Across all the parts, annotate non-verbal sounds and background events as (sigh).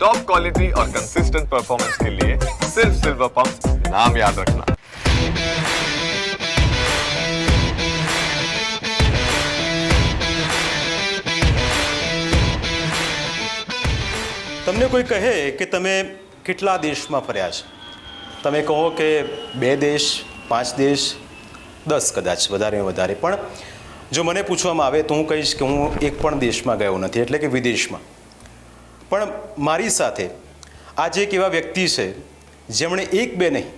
Top quality और consistent performance के लिए सिर्फ सिल्वर पंप नाम याद रखना તમને કોઈ કહે કે તમે કેટલા દેશમાં ફર્યા છો તમે કહો કે બે દેશ પાંચ દેશ દસ કદાચ વધારે વધારે પણ જો મને પૂછવામાં આવે તો હું કહીશ કે હું એક પણ દેશમાં ગયો નથી એટલે કે વિદેશમાં પણ મારી સાથે આજે એક એવા વ્યક્તિ છે, જેમણે એક બે નહીં,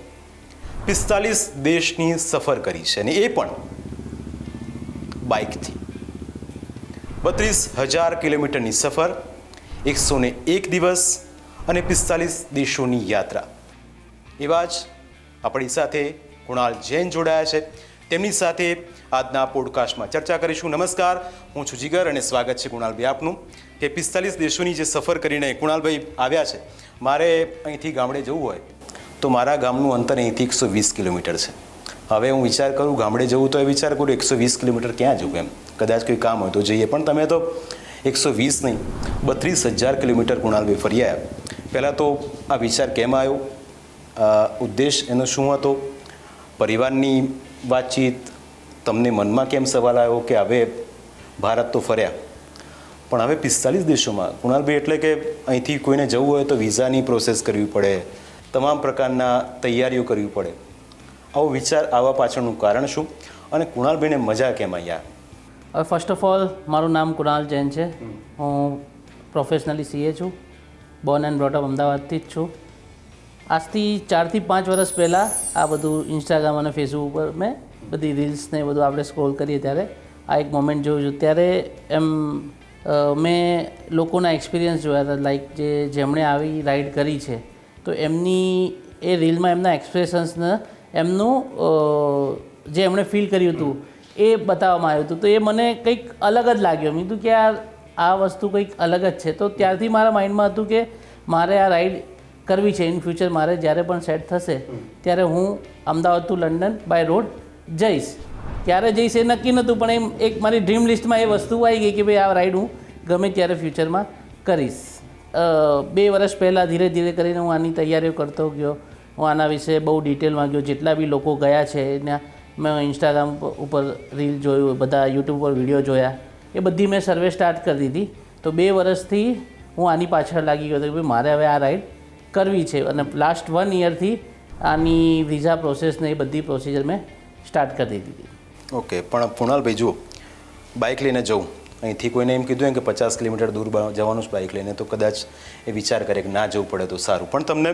પિસ્તાલીસ દેશની સફર કરી છે અને એ પણ બાઇકથી. બત્રીસ હજાર કિલોમીટરની સફર, એકસો ને એક દિવસ અને પિસ્તાલીસ દેશોની યાત્રા. એવા જ આપણી સાથે કુણાલ જૈન જોડાયા છે. તેમની સાથે આજના પોડકાસ્ટમાં ચર્ચા કરીશું. નમસ્કાર, હું છું જીગર અને સ્વાગત છે કુણાલભાઈ આપનું. કે પિસ્તાલીસ દેશોની જે સફર કરીને કુણાલભાઈ આવ્યા છે, મારે અહીંથી ગામડે જવું હોય, તો મારા ગામનું અંતર અહીંથી એકસો વીસ કિલોમીટર છે. હવે હું વિચાર કરું, ગામડે જવું તો એ વિચાર કરું, એકસો વીસ કિલોમીટર ક્યાં જવું એમ. કદાચ કોઈ કામ હોય તો જઈએ, પણ તમે તો એકસો વીસ નહીં, બત્રીસ હજાર કિલોમીટર કુણાલભાઈ ફરી આવ્યા. પહેલાં તો આ વિચાર કેમ આવ્યો? ઉદ્દેશ એનો શું હતો? પરિવારની વાતચીત તમને મનમાં કેમ સવાલ આવ્યો કે હવે ભારત તો ફર્યા? પણ હવે પિસ્તાલીસ દેશોમાં, કુણાલભાઈ, એટલે કે અહીંથી કોઈને જવું હોય તો વિઝાની પ્રોસેસ કરવી પડે, તમામ પ્રકારના તૈયારીઓ કરવી પડે. આવો વિચાર આવવા પાછળનું કારણ શું? અને કુણાલભાઈને મજા કેમ અહીંયા હવે ફર્સ્ટ ઓફ ઓલ મારું નામ કુણાલ જૈન છે. હું પ્રોફેશનલી સીએ છું. બોર્ન એન્ડ બ્રોટઅપ અમદાવાદથી જ છું. આજથી ચારથી પાંચ વર્ષ પહેલાં આ બધું ઇન્સ્ટાગ્રામ અને ફેસબુક ઉપર મેં બધી રીલ્સ ને એ બધું આપણે સ્ક્રોલ કરીએ ત્યારે આ એક મોમેન્ટ જોયું છું. ત્યારે એમ મેં લોકોના એક્સપિરિયન્સ જોયા હતા લાઈક જે જેમણે આવી રાઈડ કરી છે તો એમની એ રીલમાં એમના એક્સપ્રેશન્સને એમનું જે એમણે ફીલ કર્યું હતું એ બતાવવામાં આવ્યું હતું. તો એ મને કંઈક અલગ જ લાગ્યો. મેં કીધું કે આ આ વસ્તુ કંઈક અલગ જ છે. તો ત્યારથી મારા માઇન્ડમાં હતું કે મારે આ રાઈડ કરવી છે. ઇન ફ્યુચર મારે જ્યારે પણ સેટ થશે ત્યારે હું Ahmedabad to London by road જઈશ. ક્યારે જઈશ એ નક્કી નહોતું, પણ એમ એક મારી ડ્રીમ લિસ્ટમાં એ વસ્તુ આવી ગઈ કે ભાઈ આ રાઈડ હું ગમે ત્યારે ફ્યુચરમાં કરીશ. બે વર્ષ પહેલાં ધીરે ધીરે કરીને હું આની તૈયારીઓ કરતો ગયો. હું આના વિશે બહુ ડિટેલમાં ગયો જેટલા બી લોકો ગયા છે, એના મેં ઇન્સ્ટાગ્રામ ઉપર રીલ જોયું, બધા યુટ્યુબ પર વીડિયો જોયા. એ બધી મેં સર્વે સ્ટાર્ટ કરી દીધી. તો બે વર્ષથી હું આની પાછળ લાગી ગયો હતો કે ભાઈ મારે હવે આ રાઈડ કરવી છે. અને લાસ્ટ વન યરથી આની વિઝા પ્રોસેસ ને એ બધી પ્રોસિજર મેં સ્ટાર્ટ કરી દીધી ઓકે પણ કુણાલભાઈ જુઓ બાઇક લઈને જવું. અહીંથી કોઈને એમ કીધું એમ કે પચાસ કિલોમીટર દૂર જવાનું છે બાઇક લઈને તો કદાચ એ વિચાર કરે કે ના જવું પડે તો સારું. પણ તમને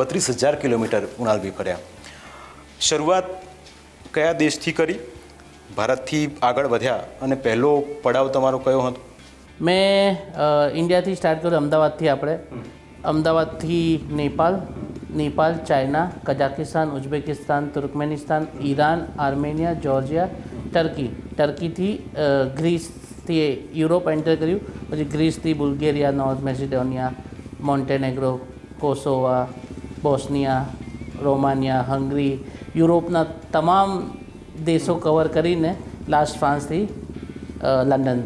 બત્રીસ હજાર કિલોમીટર ઉણાલભી ફર્યા. શરૂઆત કયા દેશથી કરી? ભારતથી આગળ વધ્યા અને પહેલો પડાવ તમારો કયો હતો? મેં ઇન્ડિયાથી સ્ટાર્ટ કર્યું અમદાવાદથી આપણે. અમદાવાદથી Nepal Nepal China Kazakhstan Uzbekistan, Turkmenistan, Iran, Armenia, Georgia, Turkey. ટર્કીથી ગ્રીસથી યુરોપ એન્ટર કર્યું. પછી ગ્રીસથી બુલ્ગેરિયા, નોર્થ મેસિડોનિયા, મોન્ટેનેગ્રો, કોસોવા, બોસ્નિયા, રોમાનિયા, હંગરી, યુરોપના તમામ દેશો કવર કરીને લાસ્ટ ફ્રાન્સથી લંડન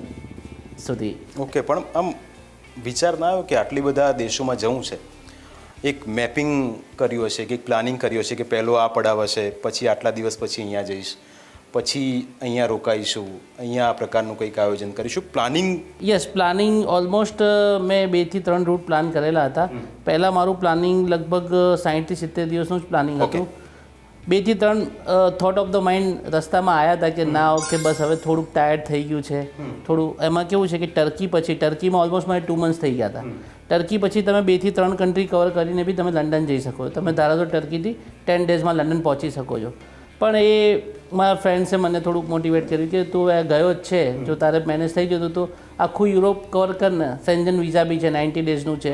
સુધી. ઓકે, પણ આમ વિચાર ના આવ્યો કે આટલી બધા દેશોમાં જવું છે. એક મેપિંગ કર્યું હશે કે એક પ્લાનિંગ કર્યું હશે કે પહેલો આ પડાવ હશે પછી આટલા દિવસ પછી અહીંયા જઈશ પછી અહીંયા રોકાઈશું અહીંયા આ પ્રકારનું કંઈક આયોજન કરીશું. પ્લાનિંગ યસ પ્લાનિંગ ઓલમોસ્ટ મેં બેથી ત્રણ રૂટ પ્લાન કરેલા હતા. પહેલાં મારું પ્લાનિંગ લગભગ સાહીઠથી સિત્તેર દિવસનું જ પ્લાનિંગ. હતું. બેથી ત્રણ થોટ ઓફ ધ માઇન્ડ રસ્તામાં આવ્યા હતા કે ના ઓકે બસ હવે થોડુંક ટાયર્ડ થઈ ગયું છે. થોડું એમાં કેવું છે કે ટર્કી પછી ટર્કીમાં ઓલમોસ્ટ મારે ટુ મંથ્સ થઈ ગયા હતા. ટર્કી પછી તમે બેથી ત્રણ કન્ટ્રી કવર કરીને બી તમે લંડન જઈ શકો તમે ધારો તો ટર્કીથી ટેન ડેઝમાં લંડન પહોંચી શકો છો. પણ એ મારા ફ્રેન્ડ્સે મને થોડુંક મોટિવેટ કર્યું કે તું એ ગયો જ છે. જો તારે મેનેજ થઈ જતું તો આખું યુરોપ કવર કર ને. સેન્જન વિઝા બી છે નાઇન્ટી ડેઝનું છે.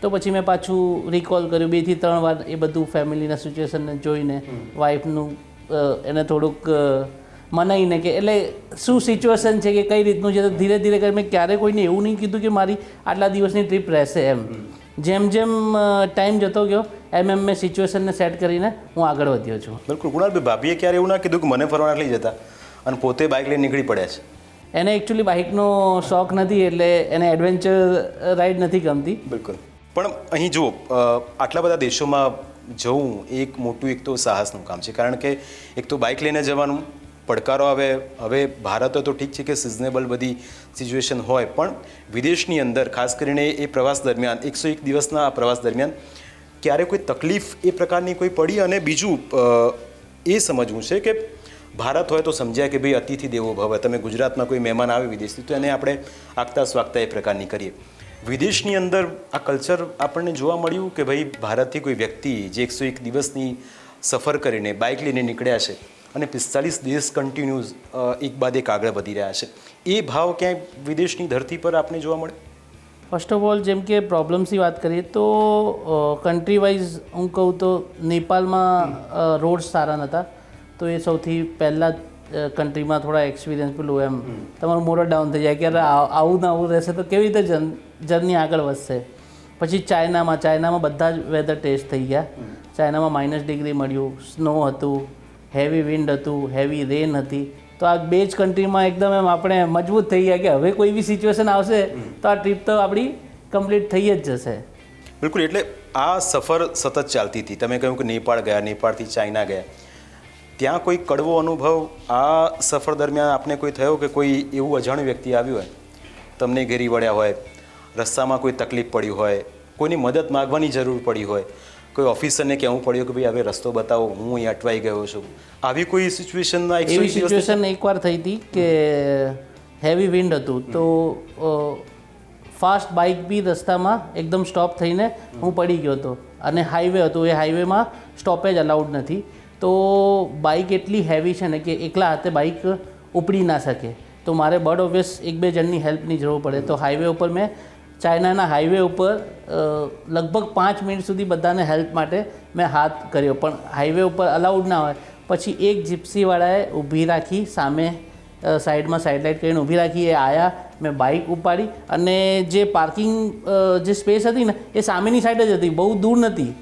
તો પછી મેં પાછું રિકોલ કર્યું, બેથી ત્રણ વાર એ બધું ફેમિલીના સિચ્યુએશનને જોઈને વાઈફનું એને થોડુંક મનાઈને કે એટલે શું સિચ્યુએશન છે કે કઈ રીતનું છે તો ધીરે ધીરે કરી મેં ક્યારે કોઈને એવું નહીં કીધું કે મારી આટલા દિવસની ટ્રીપ રહેશે એમ. જેમ જેમ ટાઈમ જતો ગયો એમ એમ મેં સિચ્યુએશનને સેટ કરીને હું આગળ વધ્યો છું. બિલકુલ. કુણાલભાઈ ભાભીએ ક્યારે એવું ના કીધું કે મને ફરવા લઈ જતા અને પોતે બાઇક લઈને નીકળી પડ્યા છે? એને એકચ્યુઅલી બાઇકનો શોખ નથી એટલે એને એડવેન્ચર રાઈડ નથી ગમતી. બિલકુલ. પણ અહીં જુઓ આટલા બધા દેશોમાં જવું એક મોટું એક તો સાહસનું કામ છે. કારણ કે એક તો બાઇક લઈને જવાનું પડકારો આવે, હવે ભારત તો ઠીક છે કે સિઝનેબલ બધી સિચ્યુએશન હોય, પણ વિદેશની અંદર, ખાસ કરીને એ પ્રવાસ દરમિયાન, એકસો એક દિવસના આ પ્રવાસ દરમિયાન, ક્યારે કોઈ તકલીફ એ પ્રકારની કોઈ પડી? અને બીજું એ સમજવું છે કે ભારત હોય તો સમજ્યા કે ભાઈ અતિથિ દેવો ભવ, તમે ગુજરાતમાં કોઈ મહેમાન આવે વિદેશથી, તો એને આપણે આગતા સ્વાગતા એ પ્રકારની કરીએ. વિદેશની અંદર આ કલ્ચર આપણને જોવા મળ્યું કે ભાઈ ભારતથી કોઈ વ્યક્તિ જે એકસો એક દિવસની સફર કરીને બાઇક લઈને નીકળ્યા છે અને પિસ્તાલીસ દેશ કન્ટિન્યુઝ એક બાદ એક આગળ વધી રહ્યા છે. એ ભાવ ક્યાંય વિદેશની ધરતી પર આપણે જોવા મળે? ફર્સ્ટ ઓફ ઓલ જેમ કે પ્રોબ્લેમ્સની વાત કરીએ તો કન્ટ્રી વાઇઝ હું કહું તો નેપાળમાં રોડ્સ સારા નહોતા તો એ સૌથી પહેલાં જ કન્ટ્રીમાં થોડા એક્સપિરિયન્સ પેલું એમ. તમારું મોરલ ડાઉન થઈ જાય કે આવું ને આવું રહેશે તો કેવી રીતે જન જર્ની આગળ વધશે? પછી ચાઇનામાં ચાઇનામાં બધા જ વેધર ટેસ્ટ થઈ ગયા. ચાઇનામાં માઇનસ ડિગ્રી મળ્યું સ્નો હતું. હેવી વિન્ડ હતું હેવી રેન હતી, તો આ બે જ કન્ટ્રીમાં એકદમ એમ આપણે મજબૂત થઈ ગયા કે હવે કોઈ બી સિચ્યુએશન આવશે, તો આ ટ્રીપ તો આપણી કમ્પ્લીટ થઈ જ જશે. બિલકુલ, એટલે આ સફર સતત ચાલતી હતી. તમે કહ્યું કે નેપાળ ગયા, નેપાળથી ચાઇના ગયા. ત્યાં કોઈ કડવો અનુભવ આ સફર દરમિયાન આપને કોઈ થયો કે કોઈ એવું અજાણ્યું વ્યક્તિ આવ્યું હોય? તમને ઘેરી વળ્યા હોય, રસ્તામાં કોઈ તકલીફ પડી હોય, કોઈની મદદ માગવાની જરૂર પડી હોય કોઈ ઓફિસરને કહેવું પડ્યું કે ભાઈ હવે રસ્તો બતાવો હું અહીં અટવાઈ ગયો છું. આવી કોઈ સિચ્યુએશનના એવી સિચ્યુએશન એકવાર થઈ હતી કે હેવી વિન્ડ હતું. તો ફાસ્ટ બાઇક બી રસ્તામાં એકદમ સ્ટોપ થઈને હું પડી ગયો હતો. અને હાઈવે હતું. એ હાઈવેમાં સ્ટોપેજ અલાઉડ નથી. તો બાઇક એટલી હેવી છે ને કે એકલા હાથે બાઇક ઉપડી ના શકે. તો મારે બર્ડ ઓબ્વિયસ એક બે જણની હેલ્પની જરૂર પડે. તો હાઈવે ઉપર મેં ચાઇનાના હાઈવે ઉપર લગભગ પાંચ મિનિટ સુધી બધાને હેલ્પ માટે મેં હાથ કર્યો. પણ હાઈવે ઉપર અલાઉડ ના હોય. પછી એક જીપ્સીવાળાએ ઊભી રાખી સામે સાઈડમાં સાઈડ લાઇટ કરીને ઊભી રાખી એ આવ્યા મેં બાઇક ઉપાડી અને જે પાર્કિંગ જે સ્પેસ હતી ને એ સામેની સાઈડ જ હતી બહુ દૂર નથી.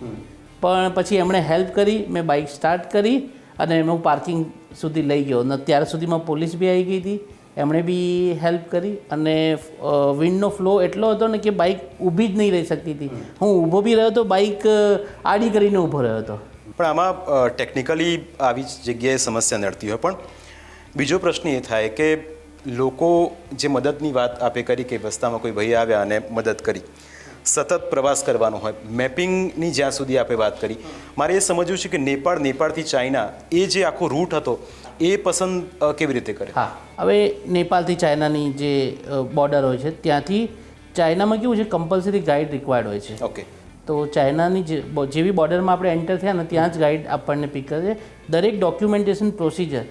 પણ પછી એમણે હેલ્પ કરી મેં બાઇક સ્ટાર્ટ કરી અને એમ હું પાર્કિંગ સુધી લઈ ગયો. અને ત્યાર સુધીમાં પોલીસ બી આવી ગઈ હતી. એમણે બી હેલ્પ કરી અને વિન્ડનો ફ્લો એટલો હતો ને કે બાઇક ઊભી જ નહીં રહી શકતી હતી. હું ઊભો બી રહ્યો હતો બાઇક આડી કરીને ઊભો રહ્યો હતો. પણ આમાં ટેકનિકલી આવી જ જગ્યાએ સમસ્યા નડતી હોય. પણ બીજો પ્રશ્ન એ થાય કે લોકો જે મદદની વાત આપે કરી કે રસ્તામાં કોઈ ભાઈ આવ્યા અને મદદ કરી સતત પ્રવાસ કરવાનો હોય મેપિંગની જ્યાં સુધી આપણે વાત કરી. મારે એ સમજવું છે કે નેપાળ નેપાળથી ચાઇના એ જે આખો રૂટ હતો એ પસંદ કેવી રીતે કરે? હા. હવે નેપાળથી ચાઇનાની જે બોર્ડર હોય છે ત્યાંથી ચાઇનામાં કેવું છે કમ્પલસરી ગાઈડ રિક્વાયર્ડ હોય છે. ઓકે. તો ચાઇનાની જેવી બોર્ડરમાં આપણે એન્ટર થયા ને ત્યાં જ ગાઈડ આપણને પિક કરે છે. દરેક ડોક્યુમેન્ટેશન પ્રોસિજર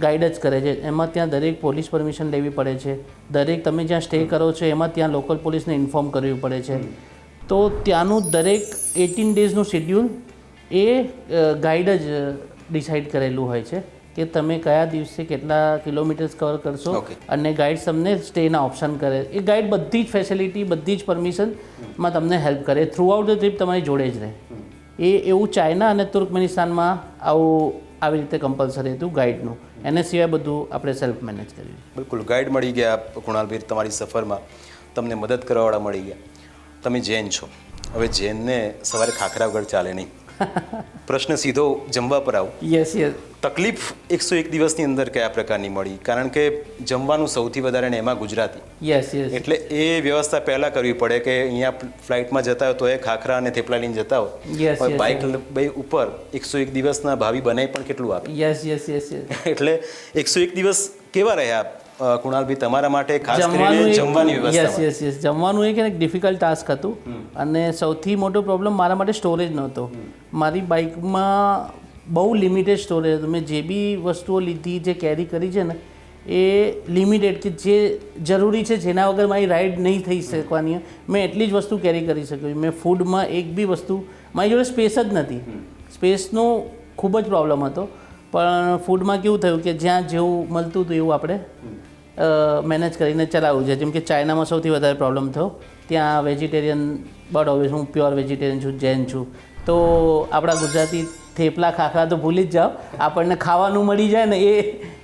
ગાઈડ જ કરે છે. એમાં ત્યાં દરેક પોલીસ પરમિશન લેવી પડે છે. દરેક તમે જ્યાં સ્ટે કરો છો એમાં ત્યાં લોકલ પોલીસને ઇન્ફોર્મ કરવી પડે છે. તો ત્યાંનું દરેક એટીન ડેઝનું શેડ્યુલ એ ગાઈડ જ ડિસાઇડ કરેલું હોય છે. કે તમે કયા દિવસે કેટલા કિલોમીટર્સ કવર કરશો અને ગાઈડ તમને સ્ટેના ઓપ્શન કરે. એ ગાઈડ બધી જ ફેસિલિટી બધી જ પરમિશનમાં તમને હેલ્પ કરે. થ્રુ આઉટ ધ ટ્રીપ તમારી જોડે જ રહે. એ એવું ચાઇના અને તુર્કમેનિસ્તાનમાં આવું આવી રીતે કમ્પલસરી હતું ગાઈડનું એને સિવાય બધું આપણે સેલ્ફ મેનેજ કર્યું. બિલકુલ. ગાઈડ મળી ગયા કુણાલભીર તમારી સફરમાં. તમને મદદ કરવાવાળા મળી ગયા. તમે જૈન છો. હવે જૈનને સવારે ખાખરા વગર ચાલે નહીં. પ્રશ્ન સીધો જમવા પર આવો. યસ યસ તકલીફ એકસો એક દિવસની અંદર કયા પ્રકારની મળી? કારણ કે જમવાનું સૌથી વધારે ને એમાં ગુજરાતી. યસ યસ એટલે એ વ્યવસ્થા પહેલાં કરવી પડે કે અહીંયા ફ્લાઇટમાં જતા હોય તો એ ખાખરા અને થેપલા લઈને જતા yes, બાઇક ઉપર એકસો એક દિવસના ભાવિ બનાવી પણ કેટલું આપે? યસ યસ યસ એટલે એકસો એક દિવસ કેવા રહ્યા? કુણાલભાઈ તમારા માટે ખાસ કરીને જમવાની યસ યસ યસ જમવાનું એક એક ડિફિકલ્ટ ટાસ્ક હતું. અને સૌથી મોટો પ્રોબ્લેમ મારા માટે સ્ટોરેજ નહોતો. મારી બાઇકમાં બહુ લિમિટેડ સ્ટોરેજ હતું. મેં જે બી વસ્તુઓ લીધી જે કેરી કરી છે ને એ લિમિટેડ કે જે જરૂરી છે જેના વગર મારી રાઈડ નહીં થઈ શકવાની. મેં એટલી જ વસ્તુ કેરી કરી શક્યું મેં ફૂડમાં એક બી વસ્તુ મારી જોડે સ્પેસ જ નથી. સ્પેસનો ખૂબ જ પ્રોબ્લેમ હતો. પણ ફૂડમાં કેવું થયું કે જ્યાં જેવું મળતું હતું એવું આપણે મેનેજ કરીને ચલાવવું છે જેમ કે ચાઇનામાં સૌથી વધારે પ્રોબ્લેમ થયો. ત્યાં વેજીટેરિયન બટ હવે હું પ્યોર વેજીટેરિયન છું, જૈન છું. તો આપણા ગુજરાતી થેપલા ખાખરા તો ભૂલી જ જાઓ. આપણને ખાવાનું મળી જાય ને એ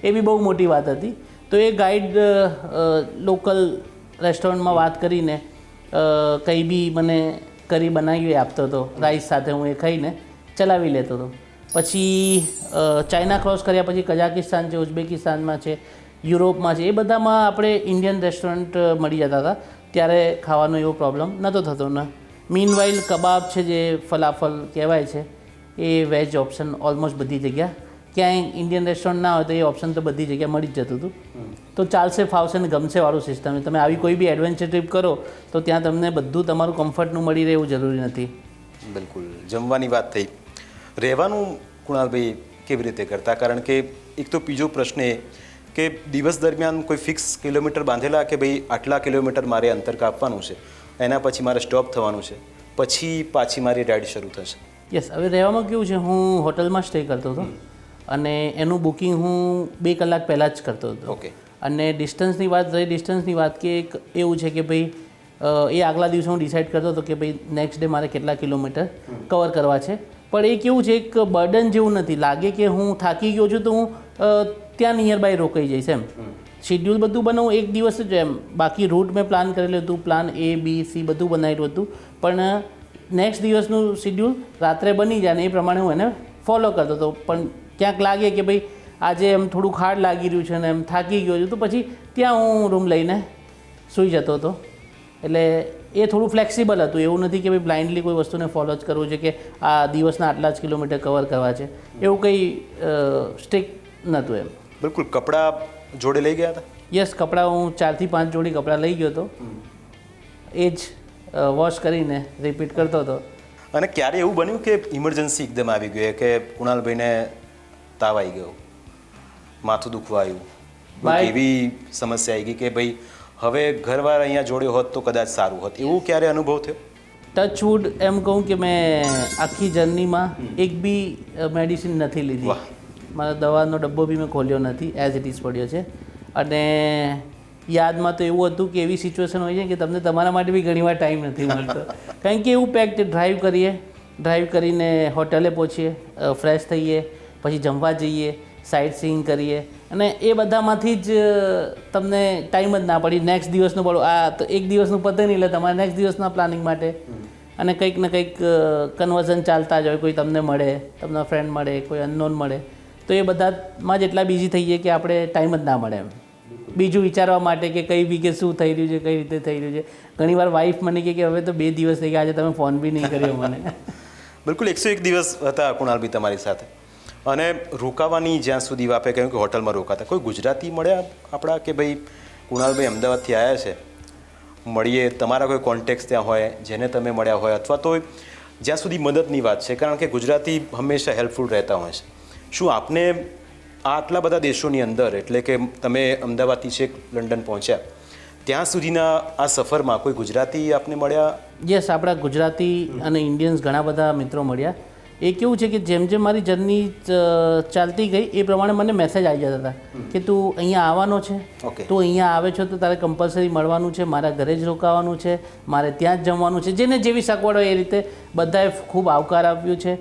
એ બી બહુ મોટી વાત હતી. તો એ ગાઈડ લોકલ રેસ્ટોરન્ટમાં વાત કરીને કંઈ બી મને કરી બનાવી આપતો હતો રાઈસ સાથે હું એ ખાઈને ચલાવી લેતો હતો પછી ચાઇના ક્રોસ કર્યા પછી કઝાકિસ્તાન છે, ઉઝબેકિસ્તાનમાં છે. યુરોપમાં છે. એ બધામાં આપણે ઇન્ડિયન રેસ્ટોરન્ટ મળી જતા હતા. ત્યારે ખાવાનો એવો પ્રોબ્લેમ નહોતો થતો. ને મીન વાઇલ કબાબ છે જે ફલાફલ કહેવાય છે, એ વેજ ઓપ્શન ઓલમોસ્ટ બધી જગ્યા. ક્યાંય ઇન્ડિયન રેસ્ટોરન્ટ ના હોય તો એ ઓપ્શન તો બધી જગ્યાએ મળી જ જતું હતું. તો ચાલશે, ફાવશે ને ગમશે વાળું સિસ્ટમ તમે આવી કોઈ બી એડવેન્ચર ટ્રીપ કરો, તો ત્યાં તમને બધું તમારું કમ્ફર્ટનું મળી રહે એવું જરૂરી નથી. બિલકુલ. જમવાની વાત થઈ. રહેવાનું કુણાલભાઈ કેવી રીતે કરતા? કારણ કે એક તો બીજો પ્રશ્ન એ કે દિવસ દરમિયાન કોઈ ફિક્સ કિલોમીટર બાંધેલા કે ભાઈ આટલા કિલોમીટર મારે અંતર કાપવાનું છે એના પછી મારે સ્ટોપ થવાનું છે પછી પાછી મારી રાઈડ શરૂ થશે. યસ હવે રહેવામાં કેવું છે હું હોટલમાં સ્ટે કરતો હતો અને એનું બુકિંગ હું બે કલાક પહેલાં જ કરતો હતો. ઓકે અને ડિસ્ટન્સની વાત રહી ડિસ્ટન્સની વાત કે એક એવું છે કે ભાઈ એ આગલા દિવસે હું ડિસાઇડ કરતો હતો કે ભાઈ નેક્સ્ટ ડે મારે કેટલા કિલોમીટર કવર કરવા છે. પણ એ કેવું છે એક બર્ડન જેવું નથી. લાગે કે હું થાકી ગયો છું તો હું ત્યાં નિયર બાય રોકાઈ જઈશ એમ. શેડ્યુલ બધું બનાવું એક દિવસ જ એમ. બાકી રૂટ મેં પ્લાન કરેલું હતું પ્લાન એ બી સી બધું બનાવેલું હતું. પણ નેક્સ્ટ દિવસનું શેડ્યુલ રાત્રે બની જાય ને એ પ્રમાણે હું એને ફોલો કરતો હતો. પણ ક્યાંક લાગે કે ભાઈ આજે એમ થોડું હાર્ડ લાગી રહ્યું છે ને એમ થાકી ગયો છું તો પછી ત્યાં હું રૂમ લઈને સૂઈ જતો હતો. એટલે એ થોડું ફ્લેક્સિબલ હતું. એવું નથી કે ભાઈ બ્લાઇન્ડલી કોઈ વસ્તુને ફોલો જ કરવું છે કે આ દિવસના આટલા જ કિલોમીટર કવર કરવા છે. એવું કંઈ સ્ટ્રિક નહોતું એમ. બિલકુલ કપડાં જોડે લઈ ગયા હતા? યસ કપડાં હું ચારથી પાંચ જોડી કપડાં લઈ ગયો હતો. એ જ વોશ કરીને રિપીટ કરતો હતો. અને ક્યારે એવું બન્યું કે ઇમરજન્સી એકદમ આવી ગયું કે કુણાલભાઈને તાવ આવી ગયો માથું દુખવા આવ્યું એવી સમસ્યા આવી ગઈ કે ભાઈ હવે ઘરવાર અહીંયા જોડ્યો હોત તો કદાચ સારું હોત. એવું ક્યારે અનુભવ થયો? ટચવુડ એમ કહું કે મેં આખી જર્નીમાં એક બી મેડિસિન નથી લીધી. મારા દવાનો ડબ્બો બી મેં ખોલ્યો નથી એઝ ઇટ ઇઝ પડ્યો છે. અને યાદમાં તો એવું હતું કે એવી સિચ્યુએશન હોય છે કે તમને તમારા માટે બી ઘણીવાર ટાઈમ નથી મળતો. (laughs) કારણ કે એવું પેક ડ્રાઈવ કરીએ ડ્રાઈવ કરીને હોટલે પહોંચીએ ફ્રેશ થઈએ પછી જમવા જઈએ સાઇટ સીઈંગ કરીએ. અને એ બધામાંથી જ તમને ટાઈમ જ ના પડી. નેક્સ્ટ દિવસનું પડો આ તો એક દિવસનું પતે નહીં એટલે તમારે નેક્સ્ટ દિવસના પ્લાનિંગ માટે અને કંઈક ને કંઈક કન્વર્ઝન ચાલતા જ હોય. કોઈ તમને મળે તમને ફ્રેન્ડ મળે કોઈ અનનોન મળે. તો એ બધામાં જ એટલા બિઝી થઈ જઈએ કે આપણે ટાઈમ જ ના મળે એમ. બીજું વિચારવા માટે કે કઈ વીકે શું થઈ રહ્યું છે, કઈ રીતે થઈ રહ્યું છે. ઘણીવાર વાઈફ મને કહે કે હવે તો બે દિવસ થઈ ગયા, આજે તમે ફોન બી નહીં કર્યો મને. (laughs) બિલકુલ, એકસો એક દિવસ હતા કુણાલભાઈ તમારી સાથે. અને રોકાવાની જ્યાં સુધી આપે, કહ્યું કે હોટલમાં રોકાતા. કોઈ ગુજરાતી મળ્યા આપણા કે ભાઈ કુણાલભાઈ અમદાવાદથી આવ્યા છે? મળીએ, તમારા કોઈ કોન્ટેક્ટ ત્યાં હોય, જેને તમે મળ્યા હોય, અથવા તો જ્યાં સુધી મદદની વાત છે. કારણ કે ગુજરાતી હંમેશા હેલ્પફુલ રહેતા હોય છે. શું આપને આટલા બધા દેશોની અંદર એટલે કે તમે અમદાવાદથી છેક લંડન પહોંચ્યા ત્યાં સુધીના આ સફરમાં કોઈ ગુજરાતી આપને મળ્યા? યસ આપણા ગુજરાતી અને ઇન્ડિયન્સ ઘણા બધા મિત્રો મળ્યા. એ કેવું છે કે જેમ જેમ મારી જર્ની ચાલતી ગઈ એ પ્રમાણે મને મેસેજ આવી જતા હતા કે તું અહીંયા આવવાનો છે. તું અહીંયા આવે છો તો તારે કમ્પલસરી મળવાનું છે મારા ઘરે જ રોકાવાનું છે મારે ત્યાં જ જમવાનું છે. જેને જેવી સગવડ હોય એ રીતે બધાએ ખૂબ આવકાર આપ્યો છે.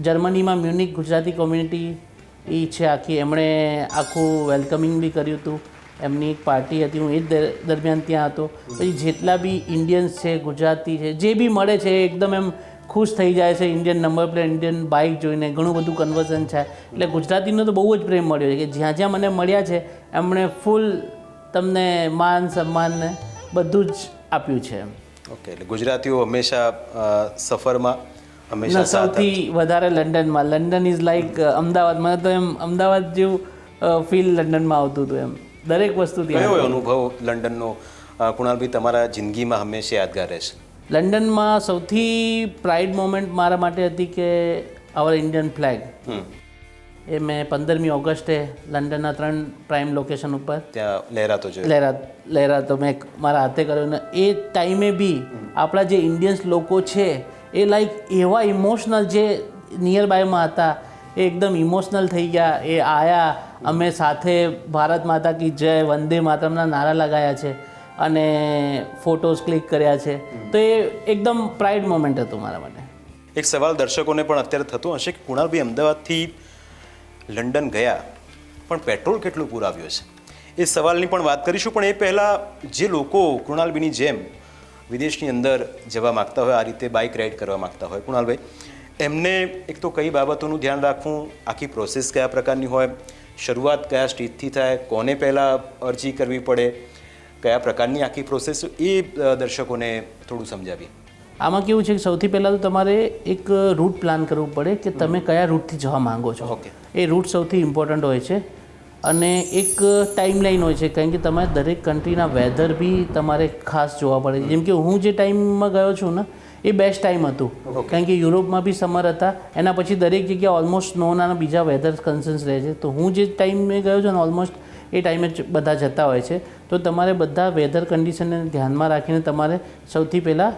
જર્મનીમાં મ્યુનિક ગુજરાતી કોમ્યુનિટી એ છે આખી. એમણે આખું વેલકમિંગ બી કર્યું હતું. એમની એક પાર્ટી હતી, હું એ જ દર- દરમિયાન ત્યાં હતો. પછી જેટલા બી ઇન્ડિયન્સ છે, ગુજરાતી છે, જે બી મળે છે, એકદમ એમ ખુશ થઈ જાય છે, Indian number plate, Indian bike જોઈને ઘણું બધું કન્વર્ઝન છે એટલે ગુજરાતીનો તો બહુ જ પ્રેમ મળ્યો છે કે જ્યાં જ્યાં મને મળ્યા છે, એમણે ફૂલ તમને માન, સન્માન બધું જ આપ્યું છે એમ. ઓકે એટલે ગુજરાતીઓ હંમેશા સફરમાં હંમેશા સૌથી વધારે લંડનમાં. London is like Ahmedabad. મને તો એમ અમદાવાદ જેવું ફીલ લંડનમાં આવતું હતું એમ. દરેક વસ્તુ કયો અનુભવ લંડનનો કુણાલભાઈ તમારા જિંદગીમાં હંમેશા યાદગાર રહેશે? લંડનમાં સૌથી પ્રાઇડ મોમેન્ટ મારા માટે હતી કે આવર ઇન્ડિયન ફ્લેગ એ મેં પંદરમી ઓગસ્ટે લંડનના ત્રણ પ્રાઇમ લોકેશન ઉપર ત્યાં લહેરાતો જોયો. લહેરા લહેરાતો મેં મારા હાથે કર્યો ને એ ટાઈમે બી આપણા જે ઇન્ડિયન્સ લોકો છે એ લાઈક એવા ઇમોશનલ જે નિયર બાયમાં હતા, એ એકદમ ઇમોશનલ થઈ ગયા, એ આયા, અમે સાથે ભારત માતા કી જય, વંદે માતરમના નારા લગાયા છે અને ફોટોઝ ક્લિક કર્યા છે. તો એ એકદમ પ્રાઇડ મોમેન્ટ હતું મારા માટે. એક સવાલ દર્શકોને પણ અત્યારે થતો હશે કે કુણાલભાઈ અમદાવાદથી લંડન ગયા, પણ પેટ્રોલ કેટલું પૂરાવ્યું છે એ સવાલની પણ વાત કરીશું, પણ એ પહેલાં જે લોકો કૃણાલબીની જેમ વિદેશની અંદર જવા માગતા હોય આ રીતે બાઇક રાઇડ કરવા માગતા હોય. કુણાલભાઈ એમને એક તો કઈ બાબતોનું ધ્યાન રાખવું? આખી પ્રોસેસ કયા પ્રકારની હોય? શરૂઆત કયા સ્ટેજથી થાય? કોને પહેલાં અરજી કરવી પડે? કયા પ્રકારની આખી પ્રોસેસ એ દર્શકોને થોડું સમજાવીએ. આમાં કેવું છે કે સૌથી પહેલાં તો તમારે એક રૂટ પ્લાન કરવું પડે કે તમે કયા રૂટથી જવા માંગો છો. ઓકે. એ રૂટ સૌથી ઇમ્પોર્ટન્ટ હોય છે. અને એક ટાઈમલાઈન હોય છે કારણ કે તમારે દરેક કન્ટ્રીના વેધર બી તમારે ખાસ જોવા પડે છે. જેમ કે હું જે ટાઈમમાં ગયો છું ને એ બેસ્ટ ટાઈમ હતું. કારણ કે યુરોપમાં બી સમર હતા એના પછી દરેક જગ્યાએ ઓલમોસ્ટ સ્નોના બીજા વેધર કન્સર્ન્સ રહે છે. તો હું જે ટાઈમે ગયો છું ને ઓલમોસ્ટ એ ટાઈમે જ બધા જતા હોય છે. તો તમારે બધા વેધર કન્ડિશનને ધ્યાનમાં રાખીને તમારે સૌથી પહેલાં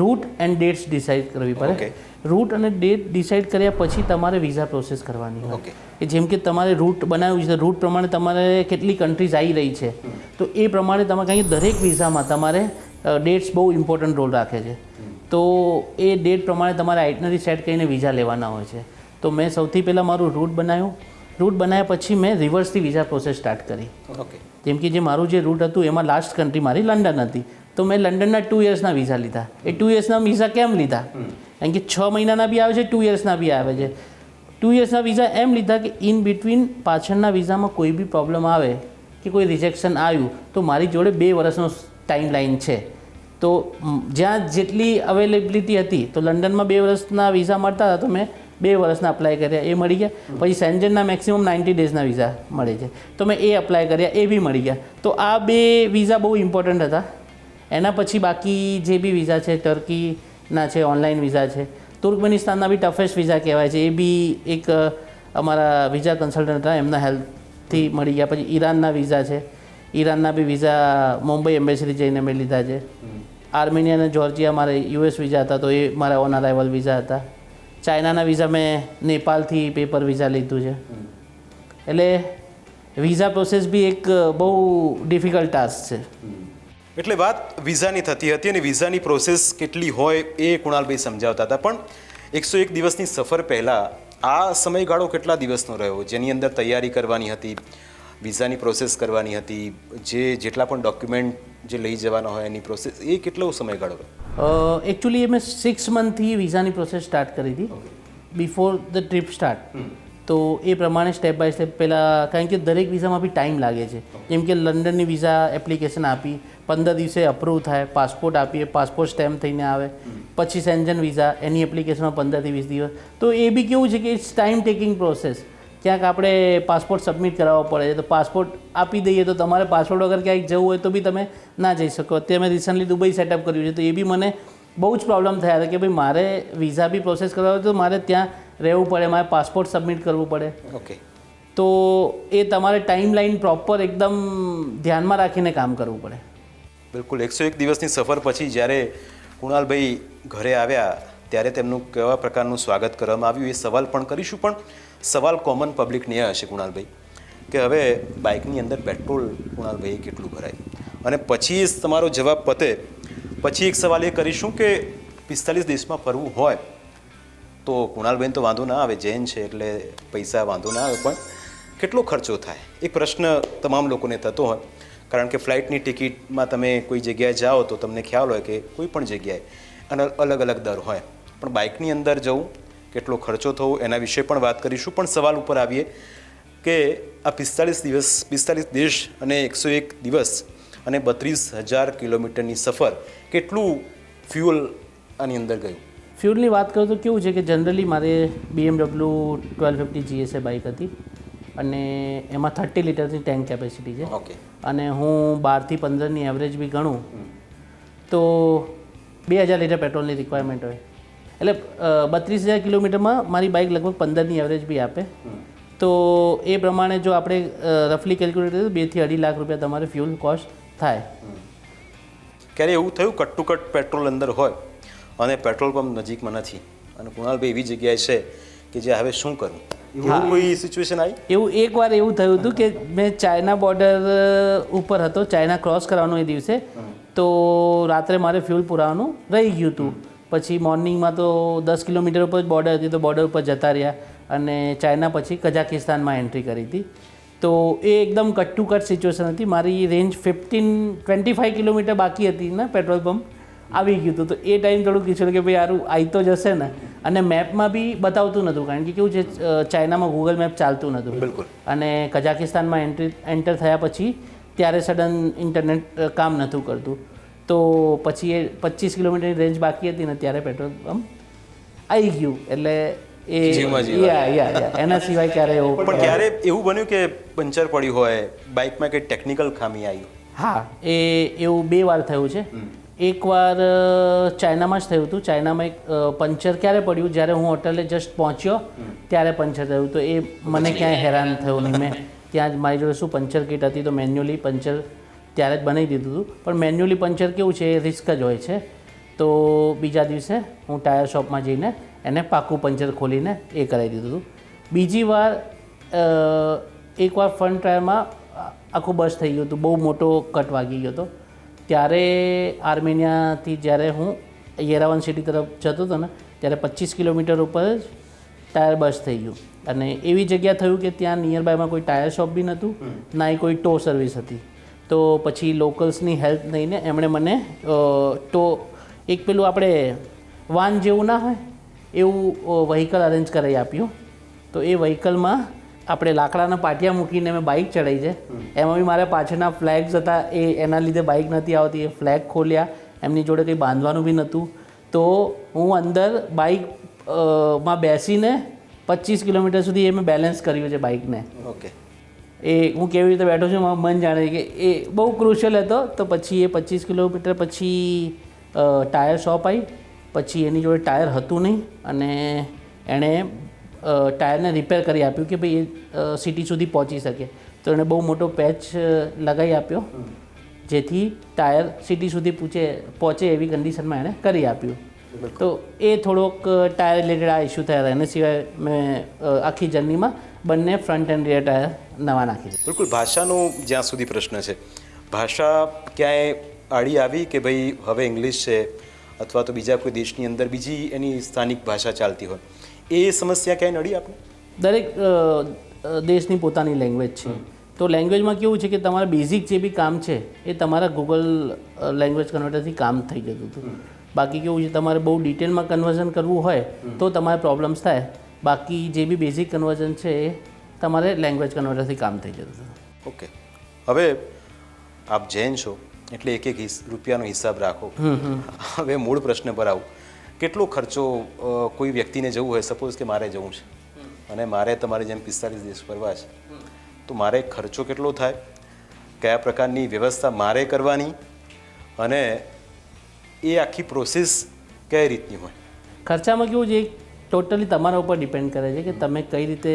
રૂટ એન્ડ ડેટ્સ ડિસાઇડ કરવી. પડે. રૂટ અને ડેટ ડિસાઇડ કર્યા પછી તમારે વિઝા પ્રોસેસ કરવાની હોય. કે જેમ કે તમારે રૂટ બનાવ્યું છે રૂટ પ્રમાણે તમારે કેટલી કન્ટ્રીઝ આવી રહી છે. તો એ પ્રમાણે તમારે કંઈ દરેક વિઝામાં તમારે ડેટ્સ બહુ ઇમ્પોર્ટન્ટ રોલ રાખે છે. તો એ ડેટ પ્રમાણે તમારે આઇટનરી સેટ કરીને વિઝા લેવાના હોય છે. તો મેં સૌથી પહેલાં મારું રૂટ બનાવ્યું. રૂટ બનાવ્યા પછી મેં રિવર્સથી વિઝા પ્રોસેસ સ્ટાર્ટ કરી. ઓકે જેમ કે જે મારું જે રૂટ હતું એમાં લાસ્ટ કન્ટ્રી મારી લંડન હતી. તો મેં લંડનના ટુ યર્સના વિઝા લીધા. એ ટુ યર્સના વિઝા કેમ લીધા? કારણ કે છ મહિનાના બી આવે છે ટુ યર્સના બી આવે છે. ટુ યર્સના વિઝા એમ લીધા કે ઇન બિટવીન પાછળના વિઝામાં કોઈ બી પ્રોબ્લેમ આવે કે કોઈ રિજેક્શન આવ્યું તો મારી જોડે બે વર્ષનો ટાઈમ લાઈન છે. તો જ્યાં જેટલી અવેલેબિલિટી હતી તો લંડનમાં બે વર્ષના વિઝા મળતા હતા તો મેં બે વર્ષના અપ્લાય કર્યા. એ મળી ગયા. પછી સેન્જનના મેક્સિમમ નાઇન્ટી ડેઝના વિઝા મળે છે. તો મેં એ અપ્લાય કર્યા એ બી મળી ગયા. તો આ બે વિઝા બહુ ઇમ્પોર્ટન્ટ હતા. એના પછી બાકી જે બી વિઝા છે ટર્કીના છે ઓનલાઈન વિઝા છે તુર્કમેનિસ્તાનના બી ટફેસ્ટ વિઝા કહેવાય છે. એ બી એક અમારા વિઝા કન્સલ્ટન્ટ હતા એમના હેલ્પથી મળી ગયા. પછી ઈરાનના વિઝા છે. ઈરાનના બી વિઝા મુંબઈ એમ્બેસી જઈને મેં લીધા છે. આર્મેનિયા અને જોર્જિયા મારે યુએસ વિઝા હતા તો એ મારા ઓન અરાઇવલ વિઝા હતા. ચાઇનાના વિઝા મેં નેપાલથી પેપર વિઝા લીધું છે. એટલે વિઝા પ્રોસેસ બી એક બહુ ડિફિકલ્ટ ટાસ્ક છે. એટલે વાત વિઝાની થતી હતી અને વિઝાની પ્રોસેસ કેટલી હોય એ કુણાલભાઈ સમજાવતા હતા. પણ એકસો એક દિવસની સફર પહેલાં આ સમયગાળો કેટલા દિવસનો રહ્યો? જેની અંદર તૈયારી કરવાની હતી વિઝાની પ્રોસેસ કરવાની હતી જે જેટલા પણ ડોક્યુમેન્ટ જે લઈ જવાના હોય એની પ્રોસેસ એ કેટલો સમયગાળો રહ્યો? એકચ્યુઅલી મેં સિક્સ મંથથી વિઝાની પ્રોસેસ સ્ટાર્ટ કરી હતી. બિફોર ધ ટ્રીપ સ્ટાર્ટ તો એ પ્રમાણે સ્ટેપ બાય સ્ટેપ પહેલાં કારણ કે દરેક વિઝામાં બી ટાઈમ લાગે છે. જેમ કે લંડનની વિઝા એપ્લિકેશન આપી પંદર દિવસે અપ્રૂવ થાય પાસપોર્ટ આપીએ પાસપોર્ટ સ્ટેમ્પ થઈને આવે પછી સેન્જન વિઝા એની એપ્લિકેશનમાં પંદરથી વીસ દિવસ. તો એ બી કેવું છે કે ઇટ્સ ટાઈમ ટેકિંગ પ્રોસેસ ક્યાંક આપણે પાસપોર્ટ સબમિટ કરાવવો પડે છે તો પાસપોર્ટ આપી દઈએ તો તમારે પાસપોર્ટ વગર ક્યાંક જવું હોય તો બી તમે ના જઈ શકો. અત્યારે મેં રિસન્ટલી દુબઈ સેટઅપ કર્યું છે તો એ બી મને બહુ જ પ્રોબ્લેમ થયા હતા કે ભાઈ મારે વિઝા બી પ્રોસેસ કરવા હોય તો મારે ત્યાં રહેવું પડે મારે પાસપોર્ટ સબમિટ કરવું પડે. ઓકે તો એ તમારે ટાઈમ લાઈન પ્રોપર એકદમ ધ્યાનમાં રાખીને કામ કરવું પડે. બિલકુલ. એકસો એક દિવસની સફર પછી જ્યારે કુણાલભાઈ ઘરે આવ્યા, ત્યારે તેમનું કેવા પ્રકારનું સ્વાગત કરવામાં આવ્યું એ સવાલ પણ કરીશું. પણ સવાલ કોમન પબ્લિકને એ હશે કુણાલભાઈ, કે હવે બાઇકની અંદર પેટ્રોલ કુણાલભાઈએ કેટલું ભરાય? અને પછી તમારો જવાબ પતે. પછી એક સવાલ એ કરીશું કે પિસ્તાલીસ દેશમાં ફરવું હોય, તો કુણાલબેન તો વાંધો ના આવે, જૈન છે એટલે પૈસા વાંધો ના આવે, પણ કેટલો ખર્ચો થાય? એક પ્રશ્ન તમામ લોકોને થતો હોય. કારણ કે ફ્લાઇટની ટિકિટમાં તમે કોઈ જગ્યાએ જાઓ તો તમને ખ્યાલ હોય કે કોઈ પણ જગ્યાએ અને અલગ અલગ દર હોય. પણ બાઇકની અંદર જવું, કેટલો ખર્ચો થવો, એના વિશે પણ વાત કરીશું. પણ સવાલ ઉપર આવીએ કે આ પિસ્તાળીસ દિવસ પિસ્તાલીસ દેશ અને એકસો એક દિવસ અને બત્રીસ હજાર કિલોમીટરની સફર કેટલું ફ્યુઅલ આની અંદર ગયું? ફ્યુલની વાત કરું તો કેવું છે કે જનરલી મારે BMW twelve fifty GSA bike હતી. અને એમાં થર્ટી લીટરની ટેન્ક કેપેસિટી છે. ઓકે અને હું બારથી પંદરની એવરેજ બી ગણું તો બે હજાર લીટર પેટ્રોલની રિક્વાયરમેન્ટ હોય. એટલે બત્રીસ હજાર કિલોમીટરમાં મારી બાઇક લગભગ પંદરની એવરેજ બી આપે. તો એ પ્રમાણે જો આપણે રફલી કેલ્ક્યુલેટ કરીએ તો બેથી અઢી લાખ રૂપિયા તમારે ફ્યુલ કોસ્ટ થાય. ક્યારે એવું થયું કટ ટુ કટ પેટ્રોલ અંદર હોય અને પેટ્રોલ પંપ નજીકમાં નથી. અને કુણાલભાઈ એવી જગ્યાએ છે કે જે હવે શું કરું? એવું કોઈ સિચ્યુએશન આવી? એવું એકવાર એવું થયું હતું કે મેં ચાઇના બોર્ડર ઉપર હતો ચાઇના ક્રોસ કરવાનો એ દિવસે. તો રાત્રે મારે ફ્યુલ પુરાવાનું રહી ગયું હતું. પછી મોર્નિંગમાં તો દસ કિલોમીટર ઉપર જ બોર્ડર હતી તો બોર્ડર ઉપર જતા રહ્યા. અને ચાઇના પછી કઝાકિસ્તાનમાં એન્ટ્રી કરી હતી. તો એ એકદમ કટ ટુ કટ સિચ્યુએશન હતી. મારી range fifteen twenty five kilometre બાકી હતી ને પેટ્રોલ પંપ. આવી ગયું હતું. તો એ ટાઈમ થોડું કીધું કે ભાઈ યારું આવી તો જશે ને. અને મેપમાં બી બતાવતું નહોતું કારણ કે કેવું છે ચાઇનામાં ગૂગલ મેપ ચાલતું નહોતું બિલકુલ. અને કઝાકિસ્તાનમાં એન્ટ્રી એન્ટર થયા પછી ત્યારે સડન ઇન્ટરનેટ કામ નહોતું કરતું. તો પછી એ પચીસ કિલોમીટરની રેન્જ બાકી હતી ને ત્યારે પેટ્રોલ પંપ આવી ગયું. એટલે એ યા યા એના સિવાય ક્યારે એવું પણ ક્યારે એવું બન્યું કે પંચર પડ્યું હોય બાઇકમાં કંઈ ટેકનિકલ ખામી આવી? હા એ એવું બે વાર થયું છે. એકવાર ચાઇનામાં જ થયું હતું. ચાઇનામાં એક પંચર ક્યારે પડ્યું? જ્યારે હું હોટલે જસ્ટ પહોંચ્યો ત્યારે પંચર થયું તો એ મને ક્યાંય હેરાન થયું નહીં. મેં ત્યાં જ મારી જોડે શું પંચર કિટ હતી તો મેન્યુઅલી પંચર ત્યારે જ બનાવી દીધું હતું. પણ મેન્યુઅલી પંચર કેવું છે એ રિસ્ક જ હોય છે. તો બીજા દિવસે હું ટાયર શોપમાં જઈને એને પાકું પંચર ખોલીને એ કરાવી દીધું હતું. બીજી વાર એકવાર ફ્રન્ટ ટાયરમાં આખું બસ થઈ ગયું હતું. બહુ મોટો કટ વાગી ગયો હતો. ત્યારે આર્મેનિયાથી જ્યારે હું યેરાવન સિટી તરફ જતો હતો ને ત્યારે પચીસ કિલોમીટર ઉપર જ ટાયર બસ થઈ ગયું. અને એવી જગ્યા થયું કે ત્યાં નિયર બાયમાં કોઈ ટાયર શોપ બી નહોતું ના એ કોઈ ટો સર્વિસ હતી. તો પછી લોકલ્સની હેલ્પ લઈને એમણે મને ટો એક પેલું આપણે વાન જેવું ના હોય એવું વ્હીકલ અરેન્જ કરાવી આપ્યું. તો એ વ્હીકલમાં આપણે લાકડાના પાટિયા મૂકીને મેં બાઇક ચડાવી છે. એમાં બી મારા પાછળના ફ્લેગ્સ હતા એ એના લીધે બાઇક નથી આવતી એ ફ્લેગ ખોલ્યા. એમની જોડે કંઈ બાંધવાનું બી નહોતું. તો હું અંદર બાઇકમાં બેસીને પચીસ કિલોમીટર સુધી એ મેં બેલેન્સ કર્યું છે બાઇકને ઓકે. એ હું કેવી રીતે બેઠો છું મારું મન જાણે કે એ બહુ ક્રુશિયલ હતો. તો પછી એ પચીસ કિલોમીટર પછી ટાયર શોપ આવી પછી એની જોડે ટાયર હતું નહીં. અને એણે ટાયરને રિપેર કરી આપ્યું કે ભાઈ એ સિટી સુધી પહોંચી શકે. તો એણે બહુ મોટો પેચ લગાવી આપ્યો. જેથી ટાયર સિટી સુધી પૂછે પહોંચે એવી કન્ડિશનમાં એણે કરી આપ્યું. તો એ થોડોક ટાયર રિલેટેડ આ ઇસ્યુ થયા હતા. એના સિવાય મેં આખી જર્નીમાં બંને ફ્રન્ટ એન્ડ રિયર ટાયર નવા નાખી બિલકુલ. ભાષાનો જ્યાં સુધી પ્રશ્ન છે. ભાષા ક્યાંય આડી આવી કે ભાઈ હવે ઇંગ્લિશ છે અથવા તો બીજા કોઈ દેશની અંદર બીજી એની સ્થાનિક ભાષા ચાલતી હોય. એ સમસ્યા ક્યાંય નડી આપણે દરેક દેશની પોતાની લેંગ્વેજ છે. તો લેંગ્વેજમાં કેવું છે કે તમારા બેઝિક જે બી કામ છે એ તમારા ગૂગલ લેંગ્વેજ કન્વર્ટરથી કામ થઈ જતું હતું. બાકી કેવું છે તમારે બહુ ડિટેલમાં કન્વર્ઝન કરવું હોય તો તમારે પ્રોબ્લેમ્સ થાય. બાકી જે બી બેઝિક કન્વર્ઝન છે એ તમારે લેંગ્વેજ કન્વર્ટરથી કામ થઈ જતું હતું. ઓકે હવે આપ જૈન છો એટલે એક એક રૂપિયાનો હિસાબ રાખો. હવે મૂળ પ્રશ્ન પર આવું. કેટલો ખર્ચો કોઈ વ્યક્તિને જવું હોય સપોઝ કે મારે જવું છે. અને મારે તમારી જેમ પિસ્તાલીસ દિવસ ફરવા છે. તો મારે ખર્ચો કેટલો થાય? કયા પ્રકારની વ્યવસ્થા મારે કરવાની? અને એ આખી પ્રોસેસ કઈ રીતની હોય? ખર્ચામાં કેવું છે ટોટલી તમારા ઉપર ડિપેન્ડ કરે છે કે તમે કઈ રીતે,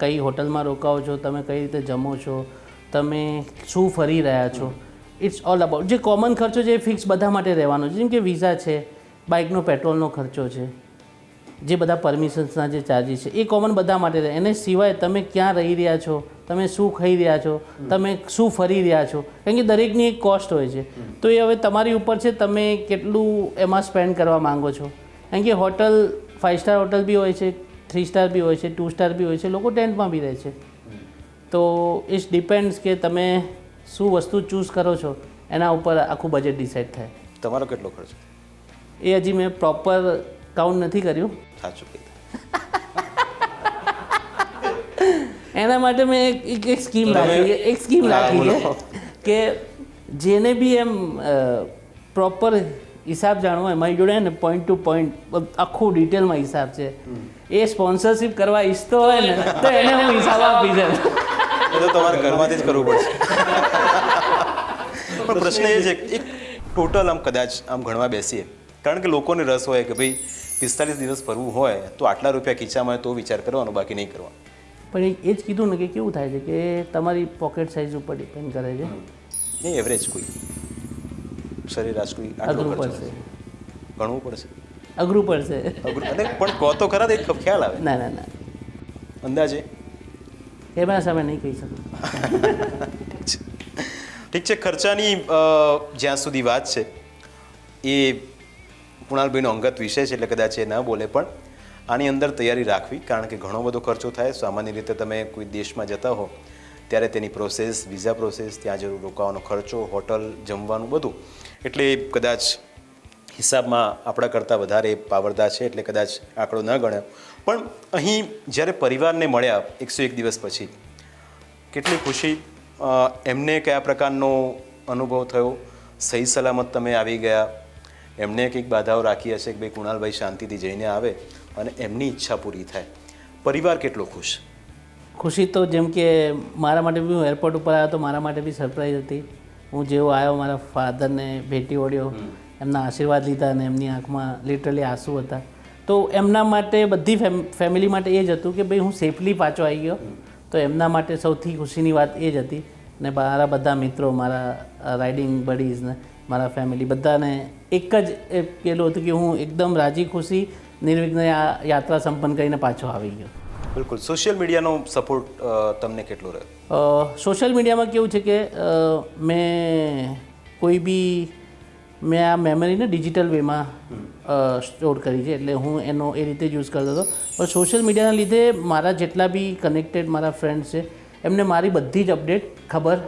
કઈ હોટલમાં રોકાવો છો, તમે કઈ રીતે જમો છો, તમે શું ફરી રહ્યા છો. ઇટ્સ ઓલ અબાઉટ જે કોમન ખર્ચો છે એ ફિક્સ બધા માટે રહેવાનો છે. જેમ કે વિઝા છે બાઇકનો પેટ્રોલનો ખર્ચો છે, જે બધા પરમિશન્સના જે ચાર્જીસ છે, એ કોમન બધા માટે રહે એને સિવાય તમે ક્યાં રહી રહ્યા છો, તમે શું ખાઈ રહ્યા છો, તમે શું ફરી રહ્યા છો, કારણ કે દરેકની એક કોસ્ટ હોય છે. તો એ હવે તમારી ઉપર છે, તમે કેટલું એમાં સ્પેન્ડ કરવા માંગો છો. કારણ કે હોટલ ફાઇવ સ્ટાર હોટલ બી હોય છે થ્રી સ્ટાર બી હોય છે ટુ સ્ટાર બી હોય છે, લોકો ટેન્ટમાં બી રહે છે. તો ઇટ્સ ડિપેન્ડ્સ કે તમે શું વસ્તુ ચૂઝ કરો છો, એના ઉપર આખું બજેટ ડિસાઇડ થાય. તમારો કેટલો ખર્ચો? એ હજી મેં પ્રોપર કાઉન્ટ નથી કર્યું. સાચું કીધું. એના માટે મેં એક એક સ્કીમ રાખી એક સ્કીમ રાખી છે કે જેને બી એમ પ્રોપર હિસાબ જાણવો હોય મારી જોડે ને પોઈન્ટ ટુ પોઈન્ટ આખું ડિટેલમાં હિસાબ છે. એ સ્પોન્સરશિપ કરવા ઈચ્છતો હોય ને તો એને હું હિસાબ આપી દઉં. એ તો તમારે ઘરમાંથી જ કરવું પડશે. પણ પ્રશ્ન એ છે એક ટોટલ આમ કદાચ આમ ગણવા બેસીએ. કારણ કે લોકોને રસ હોય કે ભાઈ પિસ્તાલીસ દિવસ ફરવું હોય તો આટલા રૂપિયા ખીચામાં હોય તો વિચાર કરવાનો બાકી નહીં કરવાનો. પણ એ જ કીધું ને કે કેવું થાય છે કે તમારી પોકેટ સાઇઝ ઉપર ડિપેન્ડ કરે છે? એ એવરેજ કોઈ. સરેરાશ કોઈ આટલો અઘરું પડશે. ગણવું પડશે. અઘરું પડશે. અઘરું. પણ કહો તો ખરા એક ખ્યાલ આવે. ના ના ના. અંદાજે? એમાં સામે નહીં કહી શકું. ઠીક છે. ખર્ચાની જ્યાં સુધી વાત છે એ કુણાલભાઈનો અંગત વિષય છે એટલે કદાચ એ ન બોલે પણ આની અંદર તૈયારી રાખવી, કારણ કે ઘણો બધો ખર્ચો થાય. સામાન્ય રીતે તમે કોઈ દેશમાં જતા હો, ત્યારે તેની પ્રોસેસ વિઝા પ્રોસેસ ત્યાં જરૂર રોકાવાનો ખર્ચો, હોટલ, જમવાનું બધું. એટલે કદાચ હિસાબમાં આપણા કરતાં વધારે પાવરદાર છે, એટલે કદાચ આંકડો ન ગણ્યો પણ અહીં જ્યારે પરિવારને મળ્યા એકસો એક દિવસ પછી, કેટલી ખુશી. એમને કયા પ્રકારનો અનુભવ થયો? સહી સલામત તમે આવી ગયા? એમને કંઈક બાધાઓ રાખી હશે કે ભાઈ કુણાલભાઈ શાંતિથી જઈને આવે અને એમની ઈચ્છા પૂરી થાય. પરિવાર કેટલો ખુશ? ખુશી તો જેમ કે મારા માટે બી હું એરપોર્ટ ઉપર આવ્યો તો મારા માટે બી સરપ્રાઈઝ હતી. હું જેવો આવ્યો મારા ફાધરને ભેટી ઓળ્યો એમના આશીર્વાદ લીધા અને એમની આંખમાં લિટરલી આંસુ હતા. તો એમના માટે બધી ફેમ ફેમિલી માટે એ જ હતું કે ભાઈ હું સેફલી પાછો આવી ગયો. તો એમના માટે સૌથી ખુશીની વાત એ જ હતી. ને મારા બધા મિત્રો મારા રાઇડિંગ બડીઝ ને મારા ફેમિલી બધાને એક જ એ પેલું હતું કે હું એકદમ રાજી ખુશી નિર્વિઘ્ને આ યાત્રા સંપન્ન કરીને પાછો આવી ગયો. બિલકુલ. સોશિયલ મીડિયાનો સપોર્ટ તમને કેટલો રહ્યો? સોશિયલ મીડિયામાં કેવું છે કે મેં કોઈ બી મેં આ મેમરીને ડિજિટલ વેમાં સ્ટોર કરી છે. એટલે હું એનો એ રીતે યુઝ કરતો હતો. પણ સોશિયલ મીડિયાના લીધે મારા જેટલા બી કનેક્ટેડ મારા ફ્રેન્ડ્સ છે એમને મારી બધી જ અપડેટ ખબર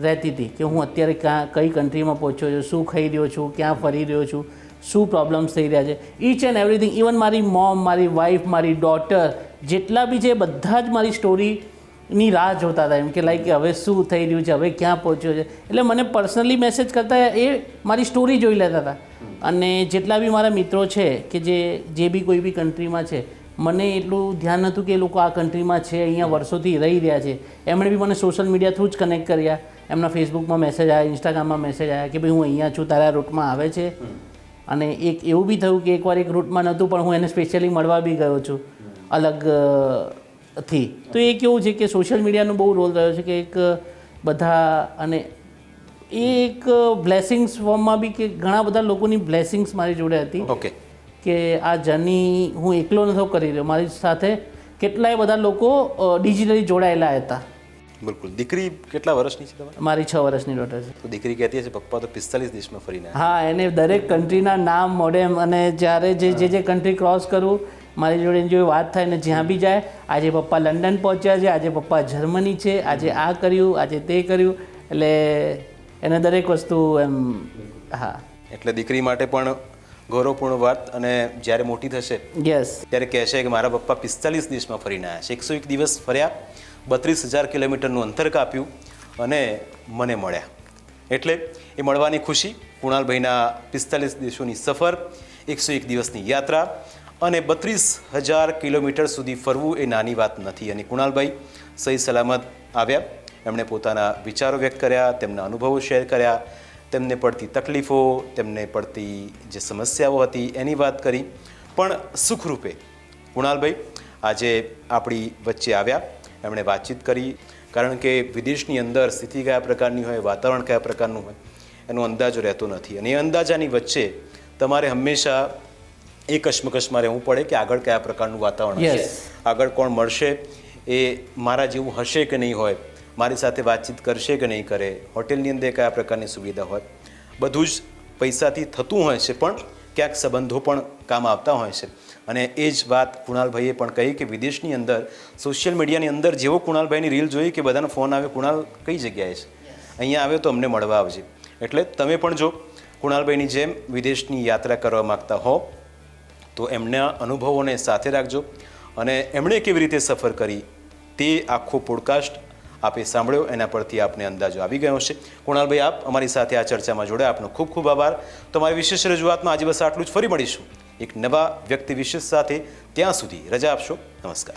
રહેતી હતી કે હું અત્યારે ક્યાં, કઈ કન્ટ્રીમાં પહોંચ્યો છું, શું ખાઈ રહ્યો છું, ક્યાં ફરી રહ્યો છું, શું પ્રોબ્લેમ્સ થઈ રહ્યા છે. ઈચ એન્ડ એવરીથિંગ ઇવન મારી મોમ મારી વાઈફ મારી ડોટર જેટલા બી છે, બધા જ મારી સ્ટોરીની રાહ જોતા હતા. એમ કે લાઈક હવે શું થઈ રહ્યું છે, હવે ક્યાં પહોંચ્યો છે. એટલે મને પર્સનલી મેસેજ કરતા એ મારી સ્ટોરી જોઈ લેતા હતા. અને જેટલા બી મારા મિત્રો છે, કે જે જે બી કોઈ બી કન્ટ્રીમાં છે, મને એટલું ધ્યાન હતું કે એ લોકો આ કન્ટ્રીમાં છે, અહીંયા વર્ષોથી રહી રહ્યા છે. એમણે બી મને સોશિયલ મીડિયા થ્રુ જ કનેક્ટ કર્યા. એમના ફેસબુકમાં મેસેજ આવ્યા ઇન્સ્ટાગ્રામમાં મેસેજ આવ્યા કે ભાઈ હું અહીંયા છું તારા રૂટમાં આવે છે. અને એક એવું બી થયું કે એકવાર એક રૂટમાં નહોતું પણ હું એને સ્પેશિયલી મળવા બી ગયો છું. અલગથી. તો એ કેવું છે કે સોશિયલ મીડિયાનો બહુ રોલ રહ્યો છે કે એક બધા અને એ એક બ્લેસિંગ્સ ફોર્મમાં બી કે ઘણા બધા લોકોની બ્લેસિંગ્સ મારી જોડે હતી. ઓકે કે આ જર્ની હું એકલો નથી કરી રહ્યો. મારી સાથે કેટલાય બધા લોકો ડિજિટલી જોડાયેલા હતા. બિલકુલ. દીકરી કેટલા વર્ષની છે તમારી? મારી છ વર્ષની ડોટર છે. તો દીકરી કહેતી હશે પપ્પા તો પિસ્તાલીસ દેશમાં ફરીને હા એને દરેક કન્ટ્રીના નામ મોડેમ અને જ્યારે જે જે જે કન્ટ્રી ક્રોસ કરું મારી જોડે એની જોડે વાત થાય ને જ્યાં બી જાય આજે પપ્પા લંડન પહોંચ્યા છે આજે પપ્પા જર્મની છે આજે આ કર્યું આજે તે કર્યું એટલે એને દરેક વસ્તુ એમ હા. એટલે દીકરી માટે પણ ગૌરવપૂર્ણ વાત અને જ્યારે મોટી થશે યસ ત્યારે કહેશે કે મારા પપ્પા પિસ્તાલીસ દિવસમાં ફરીને આવ્યા છે. એકસો એક દિવસ ફર્યા બત્રીસ હજાર કિલોમીટરનું અંતર કાપ્યું અને મને મળ્યા. એટલે એ મળવાની ખુશી, કુણાલભાઈના પિસ્તાલીસ દેશોની સફર, એકસો એક દિવસની યાત્રા અને બત્રીસ હજાર કિલોમીટર સુધી ફરવું એ નાની વાત નથી. અને કુણાલભાઈ સહી સલામત આવ્યા. એમણે પોતાના વિચારો વ્યક્ત કર્યા, તેમના અનુભવો શેર કર્યા, તેમને પડતી તકલીફો, તેમને પડતી જે સમસ્યાઓ હતી એની વાત કરી. પણ સુખરૂપે કુણાલભાઈ આજે આપણી વચ્ચે આવ્યા. એમણે વાતચીત કરી કારણ કે વિદેશની અંદર સ્થિતિ કયા પ્રકારની હોય વાતાવરણ કયા પ્રકારનું હોય એનો અંદાજો રહેતો નથી. અને એ અંદાજાની વચ્ચે તમારે હંમેશા એ કશ્મકશમાં રહેવું પડે કે આગળ કયા પ્રકારનું વાતાવરણ હશે. આગળ કોણ મળશે એ મારા જેવું હશે કે નહીં હોય મારી સાથે વાતચીત કરશે કે નહીં કરે હોટેલની અંદર કયા પ્રકારની સુવિધા હોય બધું જ પૈસાથી થતું હોય છે પણ ક્યાંક સંબંધો પણ કામ આવતા હોય છે. અને એ જ વાત કુણાલભાઈએ પણ કહી કે વિદેશની અંદર સોશિયલ મીડિયાની અંદર જેવો કુણાલભાઈની રીલ જોઈ કે બધાનો ફોન આવે, કુણાલ કઈ જગ્યાએ છે? અહીંયા આવ્યો તો અમને મળવા આવજે. એટલે તમે પણ જો કુણાલભાઈની જેમ વિદેશની યાત્રા કરવા માગતા હો, તો એમના અનુભવોને સાથે રાખજો અને એમણે કેવી રીતે સફર કરી તે આખો પોડકાસ્ટ આપે સાંભળ્યો, એના પરથી આપને અંદાજો આવી ગયો છે. કુણાલભાઈ, આપ અમારી સાથે આ ચર્ચામાં જોડે આપનો ખૂબ ખૂબ આભાર. તમારી વિશેષ રજૂઆતમાં આજે બસ આટલું જ. ફરી મળીશું. એક નવા વ્યક્તિ વિશેષ સાથે ત્યાં સુધી રજા આપશો. નમસ્કાર.